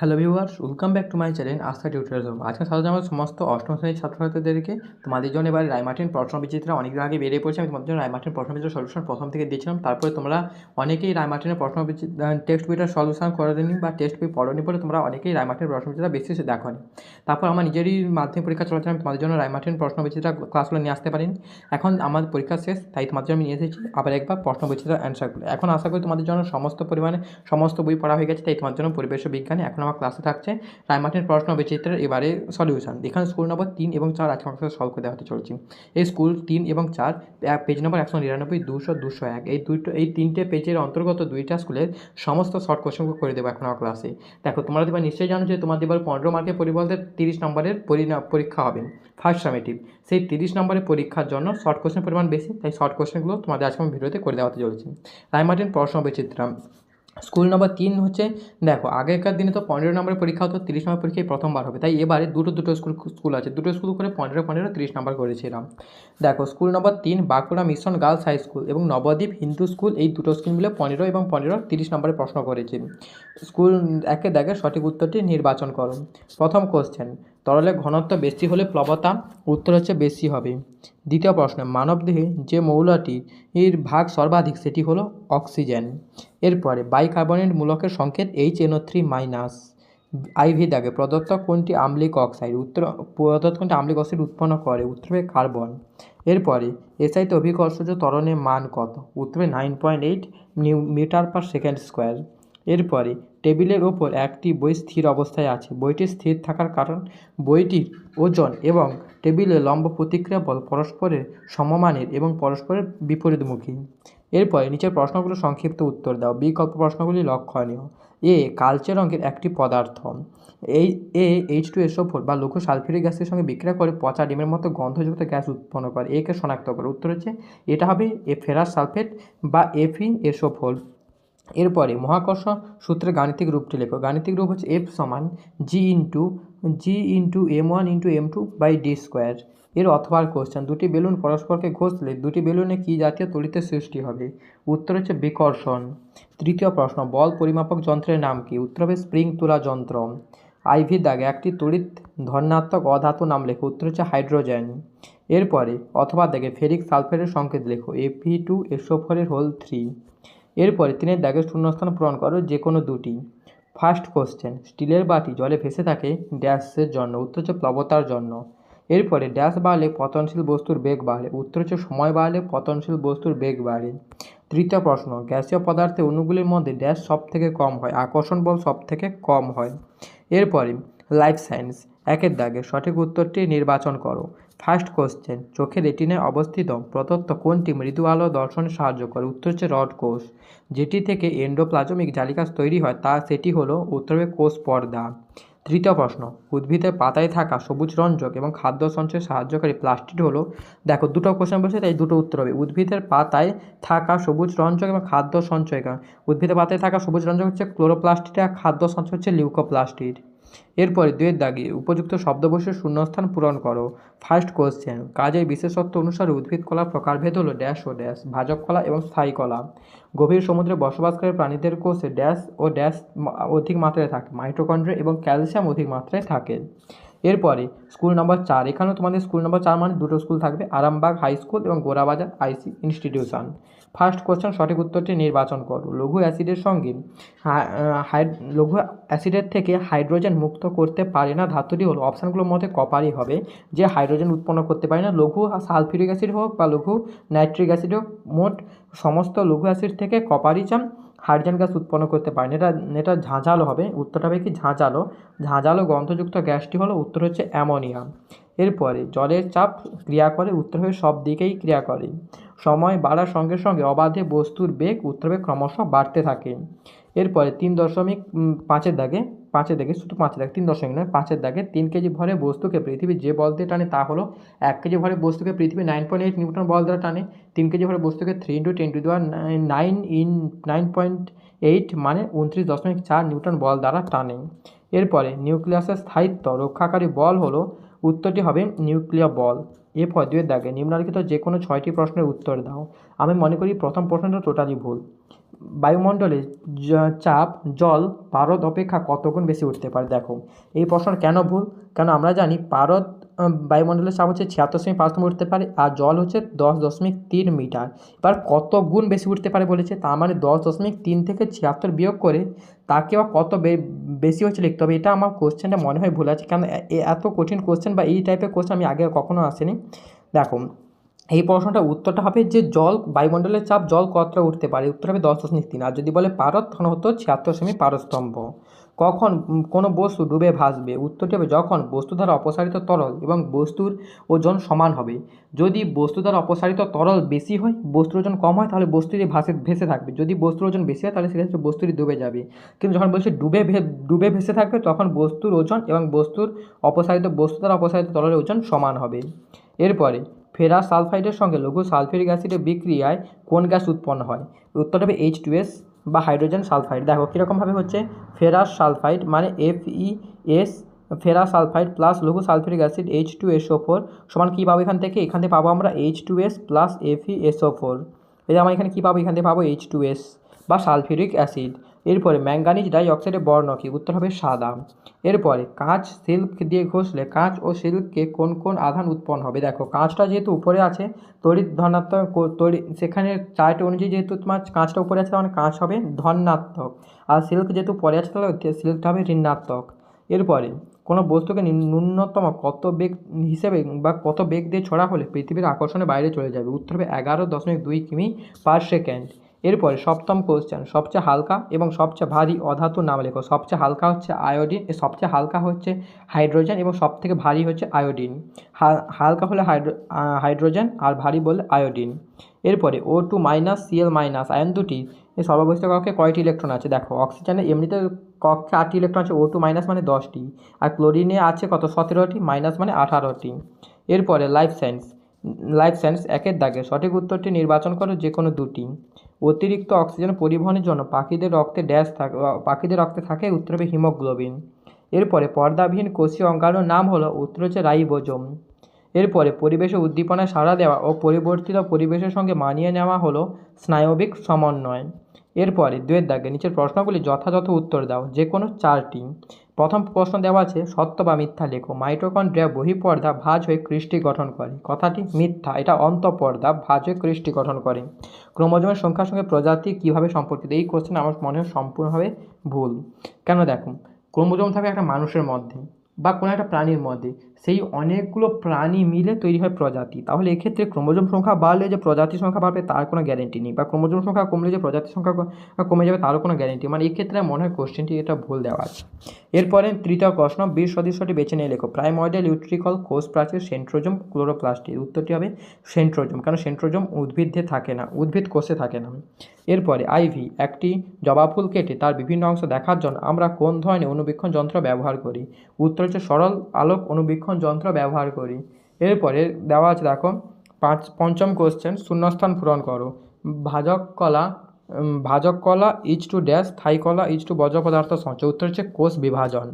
Hello viewers welcome back to my channel Astha tutorial আজকে স্বাগত জানাব সমস্ত অষ্টম শ্রেণির ছাত্রছাত্রীদেরকে তোমাদের জন্য এবার রায়মার্টিন প্রশ্ন বিচিত্রা অনেক আগে বেরিয়ে পড়ছে। আমি তোমাদের জন্য রায়মার্টিন প্রশ্ন বিচিত্রা সলিউশন প্রথম থেকে দিয়েছিলাম। তারপরে তোমরা অনেকেই রায়মার্টিনের প্রশ্ন টেক্সট বইটার সলিউশন করে দিনি বা টেক্সট বই পড়নি বলে তোমরা অনেকেই রায়মার্টিনের প্রশ্ন বিচিত্রা বেশি দেখো তারপর আমার নিজেরই মাধ্যমিক পরীক্ষা চলাচ্ছে আমি তোমাদের জন্য রায়মার্টিন প্রশ্ন বিচিত্রা ক্লাসগুলো নিয়ে আসতে পারিনি। এখন আমার পরীক্ষা শেষ, তাই তোমাদের আমি নিয়ে এসেছি আবার একবার প্রশ্ন বিচিত্রা অ্যান্সারগুলো এখন আশা করি তোমাদের জন্য সমস্ত পরিমাণে, সমস্ত বই পড়া হয়ে গেছে, তাই তোমার জন্য পরিবেশ বিজ্ঞানে এখন আমার ক্লাসে থাকছে। রায়মার্টিন প্রশ্ন বিচিত্রের এবারে সলিউশন এখানে স্কুল নম্বর তিন এবং চার আজকে আমাকে সলভ করে দেওয়াতে চলছি। এই স্কুল তিন এবং চার পেজ নম্বর একশো নিরানব্বই, দুশো দুশো এক। এই দুটো, এই তিনটে পেজের অন্তর্গত দুইটা স্কুলের সমস্ত শর্ট কোশ্চেনগুলো করে দেবো এখন আমার ক্লাসে দেখো, তোমরা এবার নিশ্চয়ই জানো যে তোমাদের এবার পনেরো মার্কের পরিবর্তে তিরিশ নম্বরের পরীক্ষা হবে। ফার্স্ট সামেটিভ সেই তিরিশ নম্বরের পরীক্ষার জন্য শর্ট কোশ্চেন পরিমাণ বেশি, তাই শর্ট কোশ্চেনগুলো তোমাদের আজকে আমি ভিডিওতে করে দেওয়াতে চলেছি। রায়মার্টিন প্রশ্ন বিচিত্রা। স্কুল নম্বর তিন হচ্ছে, দেখো, আগেকার দিনে তো পনেরো নম্বরের পরীক্ষা হতো, তিরিশ নম্বর পরীক্ষায় প্রথমবার হবে। তাই এবারে দুটো দুটো স্কুল স্কুল আছে। দুটো স্কুল করে পনেরো পনেরো, তিরিশ নম্বর করেছিলাম। দেখো, স্কুল নম্বর তিন, Bankura mission girls high school এবং নবদ্বীপ হিন্দু স্কুল, এই দুটো স্কুল মিলে পনেরো এবং পনেরো, তিরিশ নম্বরে প্রশ্ন করেছে। স্কুল একে দেখে সঠিক উত্তরটি নির্বাচন করো। প্রথম কোশ্চেন তরলের ঘনত্ব বেশি হলে প্লবতা উত্তর হচ্ছে বেশি হবে। দ্বিতীয় প্রশ্ন, মানবদেহে যে মৌলটি এর ভাগ সর্বাধিক সেটি হলো অক্সিজেন। এরপরে, বাইকার্বনেট মূলকের সংকেত H NO three minus I V দাগে, প্রদত্ত কোনটি আম্লিক অক্সাইড? উত্তর, প্রদত্ত কোনটি আম্লিক অক্সাইড উৎপন্ন করে? উত্তরে কার্বন। এরপরে এসআইতে অভিকর্ষজ ত্বরণের মান কত? উত্তরে nine point eight meter per second square এরপরে টেবিলের ওপর একটি বই স্থির অবস্থায় আছে। বইটি স্থির থাকার কারণ বইটির ওজন এবং টেবিলের লম্ব প্রতিক্রিয়া বল পরস্পরের সমমানের এবং পরস্পরের বিপরীতমুখী। এরপরে নিচের প্রশ্নগুলো সংক্ষিপ্ত উত্তর দাও। বিকল্প প্রশ্নগুলি লক্ষণীয়। এ, কালচে রঙের একটি পদার্থ। এই, এ এইচ টু এসও ফোর বা লঘু সালফিউরিক গ্যাসের সঙ্গে বিক্রিয়া করে পচা ডিমের মতো গন্ধযুক্ত গ্যাস উৎপন্ন করে। একে শনাক্ত করে। উত্তর হচ্ছে, এটা হবে এ ফেরাস সালফেট বা এফি এসও ফোর এরপরে মহাকর্ষ সূত্রের গাণিতিক রূপটি লেখো। গাণিতিক রূপ হচ্ছে এফ সমান G into G into M one into M two by D square এর অথবার কোশ্চেন দুটি বেলুন পরস্পরকে ঘষলে দুটি বেলুনে কী জাতীয় তড়িতের সৃষ্টি হবে? উত্তর হচ্ছে বিকর্ষণ। তৃতীয় প্রশ্ন, বল পরিমাপক যন্ত্রের নাম কি? উত্তর হবে স্প্রিং তোলা যন্ত্র। আইভি দাগে একটি তড়িৎ ধর্নাত্মক অধাতু নাম লেখো, উত্তর হচ্ছে হাইড্রোজেন। এরপরে অথবা দাগে ফেরিক সালফেটের সংকেত লেখো এপি টু এসও ফোরের হোল থ্রি এরপরে তিনের দাগের শূন্যস্থান পূরণ করো যে কোনো দুটি। ফার্স্ট কোশ্চেন স্টিলের বাটি জলে ভেসে থাকে ড্যাশের জন্য, উত্তর হচ্ছে প্লবতার জন্য। এরপরে, ড্যাশ বাড়লে পতনশীল বস্তুর বেগ বাড়ে, উত্তর হচ্ছে সময় বাড়লে পতনশীল বস্তুর বেগ বাড়ে। তৃতীয় প্রশ্ন, গ্যাসীয় পদার্থে অণুগুলির মধ্যে ড্যাশ সব থেকে কম হয়, আকর্ষণ বল সব থেকে কম হয়। এরপরে লাইফ সায়েন্স একের দাগে সঠিক উত্তরটি নির্বাচন করো। ফার্স্ট কোশ্চেন, চোখের রেটিনায় অবস্থিত প্রদত্ত কোনটি মৃদু আলো দর্শনে সাহায্য করে? উত্তর হচ্ছে রড কোষ। যেটি থেকে এন্ডোপ্লাজমিক জালিকাস তৈরি হয়, তা সেটি হলো উত্তরে কোষ পর্দা। তৃতীয় প্রশ্ন, উদ্ভিদের পাতায় থাকা সবুজ রঞ্জক এবং খাদ্য সঞ্চয়ে সাহায্যকারী প্লাস্টিড হলো, দেখো দুটো কোশ্চেন বলছে তাই দুটো উত্তর হবে। উদ্ভিদের পাতায় থাকা সবুজ রঞ্জক এবং খাদ্য সঞ্চয় উদ্ভিদের পাতায় থাকা সবুজ রঞ্জক হচ্ছে ক্লোরোপ্লাস্টিড আর খাদ্য সঞ্চয় হচ্ছে লিউকোপ্লাস্টিড। এরপরে দুয়ের দাগে উপযুক্ত শব্দবশের শূন্যস্থান পূরণ করো। ফার্স্ট কোশ্চেন কাজের বিশেষত্ব অনুসারে উদ্ভিদ কলা প্রকারভেদ হলো ড্যাশ ও ড্যাশ ভাজক কলা এবং স্থায়ী কলা। গভীর সমুদ্রে বসবাসকারী প্রাণীদের কোষে ড্যাশ ও ড্যাশ অধিক মাত্রায় থাকে মাইটোকন্ড্রিয়া এবং ক্যালসিয়াম অধিক মাত্রায় থাকে। এরপরে স্কুল নম্বর চার, এখানেও তোমাদের স্কুল নম্বর চার মানে দুটো স্কুল থাকবে, আরামবাগ হাই স্কুল এবং Gorabazar IC institution. First question সঠিক উত্তরটি নির্বাচন করো। লঘু অ্যাসিডের সঙ্গে লঘু অ্যাসিডের থেকে হাইড্রোজেন মুক্ত করতে পারে না, ধাতুটি হলো অপশানগুলোর মধ্যে কপারই হবে, যে হাইড্রোজেন উৎপন্ন করতে পারে না। লঘু সালফিউরিক অ্যাসিড হোক বা লঘু নাইট্রিক অ্যাসিড হোক, মোট সমস্ত লঘু অ্যাসিড থেকে কপারই চান। হাইড্রোজেন গ্যাস উৎপন্ন করতে পারেন। এটা এটা ঝাঁঝালো হবে। উত্তরটা হবে কি? ঝাঁঝালো। ঝাঁঝালো গন্ধযুক্ত গ্যাসটি হলো, উত্তর হচ্ছে অ্যামোনিয়া। এরপরে জলের চাপ ক্রিয়া করে, উত্তর হবে সব দিকেই ক্রিয়া করে। সময় বাড়ার সঙ্গে সঙ্গে অবাধে বস্তুর বেগ, উত্তর হবে ক্রমশ বাড়তে থাকে। এরপরে তিন দশমিক পাঁচের দাগে পাঁচের দাগে, শুধু পাঁচের দাগ, তিন দশমিক নয়, পাঁচের দাগে তিন কেজি ভরে বস্তুকে পৃথিবী যে বল দিয়ে টানে তা হলো এক কেজি ভরে বস্তুকে পৃথিবী নাইন পয়েন্ট এইট নিউটন বল দ্বারা টানে, তিন কেজি ভরে বস্তুকে থ্রি ইন্টু টেন টু দেওয়ার nine in nine point eight মানে উনত্রিশ দশমিক চার নিউটন বল দ্বারা টানে। এরপরে নিউক্লিয়াসের স্থায়িত্ব রক্ষাকারী বল হলো, উত্তরটি হবে নিউক্লিয় বল। এ দুয়ের দাগে নিম্নলিখিত যে কোনো ছয়টি প্রশ্নের উত্তর দাও। আমি মনে করি প্রথম প্রশ্নটা টোটালি ভুল। বায়ুমণ্ডলে চাপ, জল, পারদ অপেক্ষা কতগুণ বেশি উঠতে পারে? দেখো, এই প্রশ্ন কেন ভুল? কেন আমরা জানি পারদ বায়ুমণ্ডলের চাপ হচ্ছে ছিয়াত্তর দশমিক পাঁচ উঠতে পারে আর জল হচ্ছে দশ দশমিক তিন মিটার। এবার কত গুণ বেশি উঠতে পারে বলেছে? তার মানে দশ দশমিক তিন থেকে ছিয়াত্তর বিয়োগ করে তাকে আবার কত বে- বেশি হচ্ছে লিখতে হবে? এটা আমার কোশ্চেনটা মনে হয় ভুল আছে কারণ এত কঠিন কোশ্চেন বা এই টাইপের কোশ্চেন আমি আগে কখনো আসেনি। দেখো, এই প্রশ্নটা উত্তরটা হবে যে জল, বায়ুমণ্ডলের চাপ জল কতটা উঠতে পারে? উত্তর হবে দশ দশমিক তিন। আর যদি বলে পারদ, তখন হতো ছিয়াত্তর সেমি পারস্তম্ভ কখন কোনো বস্তু ডুবে ভাসবে? উত্তরটি হবে যখন বস্তু দ্বারা অপসারিত তরল এবং বস্তুর ওজন সমান হবে। যদি বস্তু দ্বারা অপসারিত তরল বেশি হয়, বস্তুর ওজন কম হয়, তাহলে বস্তুটি ভাসে, ভেসে থাকবে। যদি বস্তুর ওজন বেশি হয়, তাহলে সেক্ষেত্রে বস্তুটি ডুবে যাবে। কিন্তু যখন বলছে ডুবে ডুবে ভেসে থাকবে, তখন বস্তুর ওজন এবং বস্তুর অপসারিত, বস্তু দ্বারা অপসারিত তরলের ওজন সমান হবে। এরপরে, ফেরাস সালফাইডের সঙ্গে লঘু সালফিউরিক অ্যাসিডের বিক্রিয়ায় কোন গ্যাস উৎপন্ন হয়? উত্তর হবে এইচ টু এস বা হাইড্রোজেন সালফাইড। দেখো, কীরকমভাবে হচ্ছে? ফেরাস সালফাইড মানে এফ ই এস ফেরা সালফাইড প্লাস লঘু sulphuric acid H two SO four সমান কী পাবো এখান থেকে? এখান থেকে পাবো আমরা H two S plus F E SO four এটা আমরা এখানে কী পাবো? এখান থেকে পাবো এইচ টু এস বা সালফিউরিক অ্যাসিড। এরপরে ম্যাঙ্গানিজ ডাই অক্সাইডের বর্ণ কী? উত্তর হবে সাদা। এরপরে, কাঁচ সিল্ক দিয়ে ঘষলে কাঁচ ও সিল্ককে কোন কোন আধান উৎপন্ন হবে? দেখো, কাঁচটা যেহেতু উপরে আছে, তড়িৎ ধনাত্মক তড়িৎ, সেখানে চার্ট অনুযায়ী যেহেতু তোমার কাঁচটা উপরে আছে মানে কাঁচ হবে ধনাত্মক। আর সিল্ক যেহেতু পরে আছে, তাহলে সিল্কটা হবে ঋণাত্মক। এরপরে, কোনো বস্তুকে ন্যূনতম কত বেগ হিসেবে বা কত বেগ দিয়ে ছড়া হলে পৃথিবীর আকর্ষণে বাইরে চলে যাবে? উত্তর হবে এগারো দশমিক দুই কিমি পার সেকেন্ড। এরপরে সপ্তম কোশ্চেন সবচেয়ে হালকা এবং সবচেয়ে ভারী অধাতুর নাম লেখো। সবচেয়ে হালকা হচ্ছে আয়োডিন এ সবচেয়ে হালকা হচ্ছে হাইড্রোজেন এবং সবথেকে ভারী হচ্ছে আয়োডিন হালকা হলে হাইড্রো হাইড্রোজেন আর ভারী বললে আয়োডিন এরপরে O two minus CL minus ion ion এই সর্বাবস্থা কক্ষে কয়টি ইলেকট্রন আছে? দেখো অক্সিজেনে এমনিতে কক্ষে আটটি ইলেকট্রন আছে ও টু মাইনাস মানে দশটি। আর ক্লোরিনে আছে কত? সতেরোটি মাইনাস মানে আঠারোটি। এরপরে লাইফ সায়েন্স লাইফ সায়েন্স একের দাগে সঠিক উত্তরটি নির্বাচন করো যে কোনো দুটি। অতিরিক্ত অক্সিজেন পরিবহনের জন্য পাখিদের রক্তে ড্যাশ থাকে পাখিদের রক্তে থাকে উত্তর হবে হিমোগ্লোবিন। এরপরে পর্দাবিহীন কোষীয় অঙ্গাণুর নাম হলো উত্তর হচ্ছে রাইবোজোম। এরপরে পরিবেশে উদ্দীপনায় সাড়া দেওয়া ও পরিবর্তিত পরিবেশের সঙ্গে মানিয়ে নেওয়া হলো স্নায়বিক সমন্বয়। এরপরে দুয়ের দাগে নিচের প্রশ্নগুলি যথাযথ উত্তর দাও, যে কোনো চারটি। প্রথম প্রশ্ন দেওয়া আছে, সত্য বা মিথ্যা লেখো। মাইটোকন্ড্রিয়া বহিঃপর্দা ভাজ হয়ে কৃষ্টি গঠন করে। কথাটি মিথ্যা, এটা অন্তঃপর্দা, ভাজ হয়ে কৃষ্টি গঠন করে। ক্রোমোজোমের সংখ্যার সঙ্গে প্রজাতি কীভাবে সম্পর্কিত? এই কোশ্চেন আমার মনে হয় সম্পূর্ণভাবে ভুল। কেন দেখো, ক্রোমোজোম থাকে একটা মানুষের মধ্যে। বা কোনো একটা প্রাণীর মধ্যে। সেই অনেকগুলো প্রাণী মিলে তৈরি হয় প্রজাতি। তাহলে এক্ষেত্রে ক্রোমোজোম সংখ্যা বাড়লে যে প্রজাতি সংখ্যা বাড়বে, তার কোনো গ্যারেন্টি নেই। বা ক্রোমোজোম সংখ্যা কমলে যে প্রজাতি সংখ্যা কমে যাবে, তারও কোনো গ্যারেন্টি মানে এক্ষেত্রে মনে হয় কোশ্চেনটি এটা ভুল দেওয়া আছে। এরপরে তৃতীয় প্রশ্ন, বীর সদৃশ্যটি বেছে নিয়ে লেখো। প্রাইমর্ডিয়াল ইউট্রিকল কোষ প্রাচীর সেন্ট্রোজোম ক্লোরোপ্লাস্টি উত্তরটি হবে সেন্ট্রোজোম কারণ সেন্ট্রোজোম উদ্ভিদে থাকে না, উদ্ভিদ কোষে থাকে না। এরপরে আইভি একটি জবা ফুল কেটে তার বিভিন্ন অংশ দেখার জন্য আমরা কোন ধরনের অনুবীক্ষণ যন্ত্র ব্যবহার করি? উত্তর হচ্ছে সরল আলোক অনুবীক্ষণ যন্ত্র ব্যবহার করি। এরপরে দেওয়া আছে দেখো, পাঁচ, পঞ্চম কোশ্চেন শূন্যস্থান পূরণ করো। ভাজক কলা ভাজক কলা ইজ টু ড্যাশ থাই কলা ইজ টু বজ্র পদার্থ সঞ্চয় উত্তর হচ্ছে কোষ বিভাজন